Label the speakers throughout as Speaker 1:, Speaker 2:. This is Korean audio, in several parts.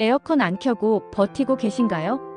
Speaker 1: 에어컨 안 켜고 버티고 계신가요?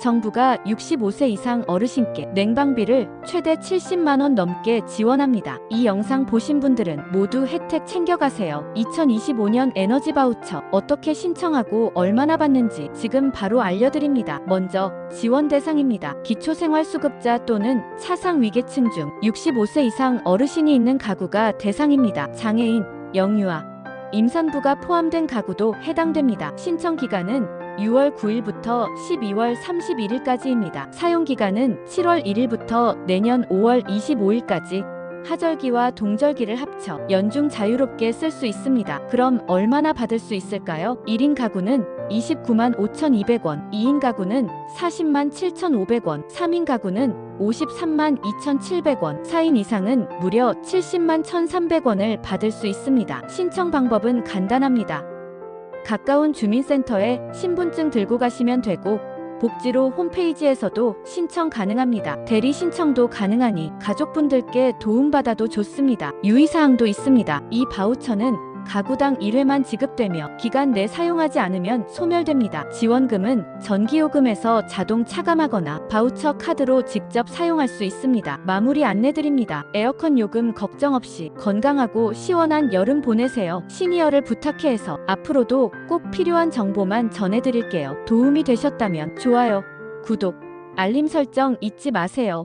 Speaker 1: 정부가 65세 이상 어르신께 냉방비를 최대 70만 원 넘게 지원합니다. 이 영상 보신 분들은 모두 혜택 챙겨가세요. 2025년 에너지 바우처 어떻게 신청하고 얼마나 받는지 지금 바로 알려드립니다. 먼저 지원 대상입니다. 기초생활수급자 또는 차상 위계층 중 65세 이상 어르신이 있는 가구가 대상입니다. 장애인, 영유아, 임산부가 포함된 가구도 해당됩니다. 신청 기간은 6월 9일부터 12월 31일까지입니다. 사용 기간은 7월 1일부터 내년 5월 25일까지 하절기와 동절기를 합쳐 연중 자유롭게 쓸 수 있습니다. 그럼 얼마나 받을 수 있을까요? 1인 가구는 29만 5,200원, 2인 가구는 40만 7,500원, 3인 가구는 53만 2,700원, 4인 이상은 무려 70만 1,300원을 받을 수 있습니다. 신청 방법은 간단합니다. 가까운 주민센터에 신분증 들고 가시면 되고 복지로 홈페이지에서도 신청 가능합니다. 대리 신청도 가능하니 가족분들께 도움받아도 좋습니다. 유의사항도 있습니다. 이 바우처는 가구당 1회만 지급되며 기간 내 사용하지 않으면 소멸됩니다. 지원금은 전기요금에서 자동 차감하거나 바우처 카드로 직접 사용할 수 있습니다. 마무리 안내드립니다. 에어컨 요금 걱정 없이 건강하고 시원한 여름 보내세요. 시니어를 부탁해 해서 앞으로도 꼭 필요한 정보만 전해드릴게요. 도움이 되셨다면 좋아요, 구독, 알림 설정 잊지 마세요.